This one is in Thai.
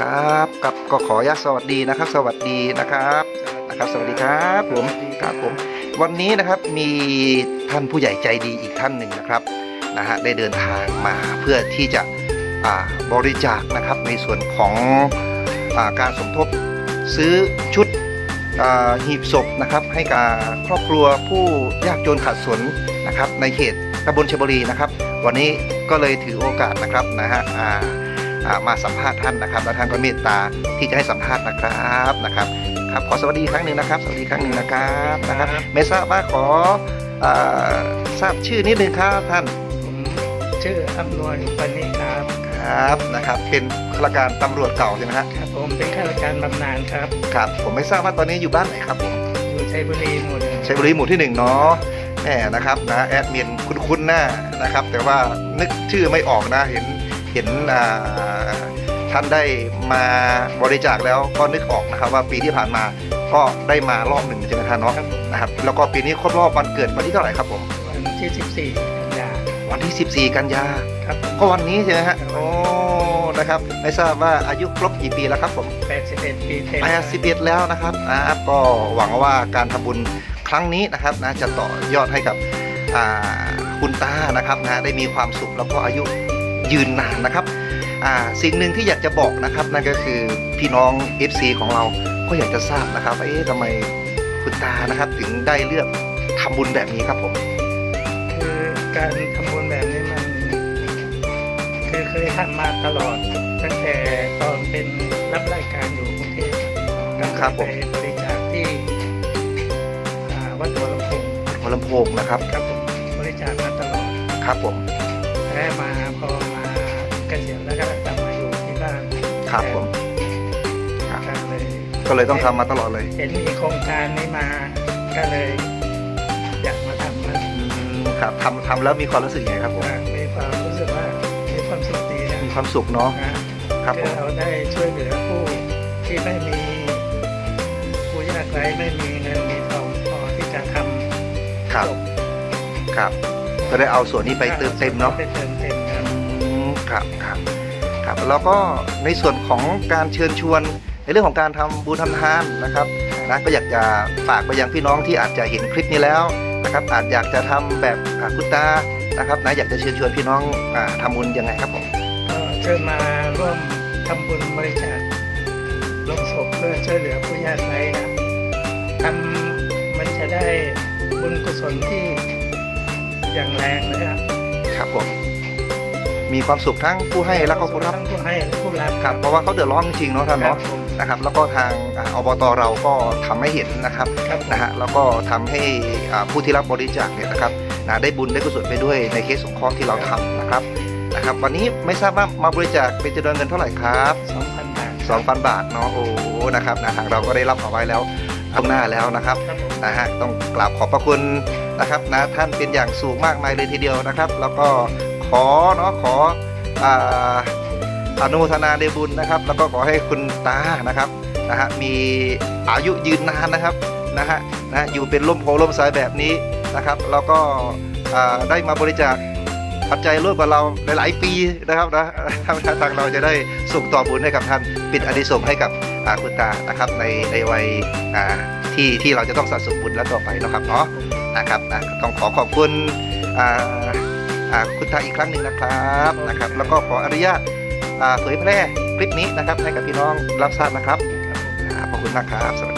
ครับกับก็ขออนุญาตสวัสดีนะครับ สวัสดีนะครับนะครับ สวัสดีครับผมครับผม วันนี้นะครับมีท่านผู้ใหญ่ใจดีอีกท่านหนึ่งนะครับนะฮะได้เดินทางมาเพื่อที่จะบริจาคนะครับในส่วนของอการสมทบซื้อชุดหีบศพนะครับให้กับครอบครัวผู้ยากจนขาดสนนะครับในเขตตำบลเชบุรีนะครับ วันนี้ก็เลยถือโอกาสนะครับนะฮะอ่า มาสัมภาษณ์ท่านนะครับ และท่านก็เมตตาที่จะให้สัมภาษณ์นะครับนะครับครับขอสวัสดีอีกครั้งหนึ่งนะครับ สวัสดีอีกครั้งหนึ่งนะครับนะครับไม่ทราบว่าขอเอ่อทราบชื่อนิดนึงครับท่านผมชื่ออำนวยอุปนิครับครับนะครับเป็นข้าราชการตำรวจเก่าใช่ไหมครับครับผมเป็นข้าราชการบำนาญครับครับผมไม่ทราบว่าตอนนี้อยู่บ้านไหนครับผมอยู่ชัยบุรีหมู่หนึ่งชัยบุรีหมู่ที่หนึ่งเนาะแหมนะครับนะแอดมินคุ้นๆหน้านะครับ แต่ว่านึกชื่อไม่ออกนะเห็น เห็นอ่าท่านได้มาบริจาคแล้วก็นึกออกนะครับว่าปีที่ผ่านมาก็ได้มารอบหนึ่งใช่ไหมท่านเนาะครับผมนะครับแล้วก็ปีนี้ครบรอบวันเกิดวันที่เท่าไหร่ครับผมวันที่ 14 กันยาวันที่ 14 กันยาครับผมก็วันนี้ใช่ไหมฮะครับโอ้นะครับไม่ทราบว่าอายุครบกี่ปีแล้วครับผม 81 ปีเต็ม81แล้วนะครับนะครับก็หวังว่าการทำบุญครั้งนี้นะครับนะจะต่อยอดให้กับอ่าคุณตานะครับนะได้มีความสุขแล้วก็อายุ ยืนนานนะครับอ่าสิ่งหนึ่งที่อยากจะบอกนะครับนั่นก็คือพี่น้อง FC ของเราก็อยากจะทราบนะครับว่าเอ๊ะทำไมคุณตานะครับถึงได้เลือกทำบุญแบบนี้ครับผมคือการทำบุญแบบนี้มันคือเคยทำมาตลอด ตั้งแต่ตอนเป็นรับรายการอยู่กรุงเทพครับผมไปบริจาคที่อ่าวัดหัวลำโพงหัวลำโพงนะครับครับผมบริจาคมาตลอดครับผมและมาพอมา ครับผมครับ ก็เลยก็เลยต้องทำมาตลอดเลยเห็นมีโครงการนี้มา ก็เลยอยากมาทำมันอืมครับทำทำแล้วมีความรู้สึกยังไงครับผม อ่ามีความรู้สึกว่ามีความสุขดีนะมีความสุขเนาะนะครับผคือมเราได้ช่วยเหลือผู้ที่ไม่มีผู้ยากไร้ไม่มีเงินมีทองพอที่จะทำครับศพครับ ก็ได้เอาส่วนนี้ไปเติมเต็มเนาะไปเติมเต็มครับอืมครับครับ ครับแล้วก็ในส่วนของการเชิญชวนในเรื่องของการทำบุญทำทานนะครับนะก็อยากจะฝากไปยังพี่น้องที่อาจจะเห็นคลิปนี้แล้วนะครับอาจอยากจะทำแบบอ่าคุณตานะครับนะอยากจะเชิญชวนพี่น้องอ่าทำบุญยังไงครับผมก็เชิญมาร่วมทำบุญบริจาคลงศพเพื่อช่วยเหลือผู้ยากไร้ครับทำมันจะได้บุญกุศลที่อย่างแรงเลยครับ ครับผม มีความสุขทั้งผู้ให้และก็ผู้รับทั้งผู้ให้และผู้รับครับเพราะว่าเขาเดือดร้อนจริงๆเนาะท่านครัเนาะบผม นะครับแล้วก็ทางอ่าอบตเราก็ทำให้เห็นนะครับครับนะฮะแล้วก็ทำให้อ่าผู้ที่รับบริจาคเนี่ยนะครับนะได้บุญได้กุศลไปด้วยในเคสสงเคราะห์ที่เราทำนะครับนะครับ วันนี้ไม่ทราบว่ามาบริจาคเป็นจำนวนเงินเท่าไหร่ครับ สองพันบาท2,000 บาทเนาะโอ้นะครับนะทางเราก็ได้รับเอาไว้แล้วล่วงหน้าแล้วนะครับ ครับผม นะฮะต้องกราบขอบพระคุณนะครับนะท่านเป็นอย่างสูงมากมายเลยทีเดียวนะครับ แล้วก็ ขอเนาะขออ่าอนุโมทนาในบุญนะครับ แล้วก็ขอให้คุณตานะครับนะฮะมีอายุยืนนานนะครับนะฮะนะอยู่เป็นร่มโพล่มสายแบบนี้นะครับ แล้วก็ได้มาบริจาคปัจจัยร่วมกับเราหลาย ๆ ปีนะครับนะทางทางเราจะได้ส่งต่อบุญให้กับท่านปิดอดิสงให้กับคุณตานะครับในในวัยที่ที่เราจะต้องสะสมบุญแล้วต่อไปนะครับเนาะนะครับนะต้องขอขอบคุณอ่า คุณตาอีกครั้งหนึ่งนะครับนะครับ แล้วก็ขออนุญาตเผยแพร่คลิปนี้นะครับให้กับพี่น้องรับทราบนะครับขอบคุณมากครับสวัสดี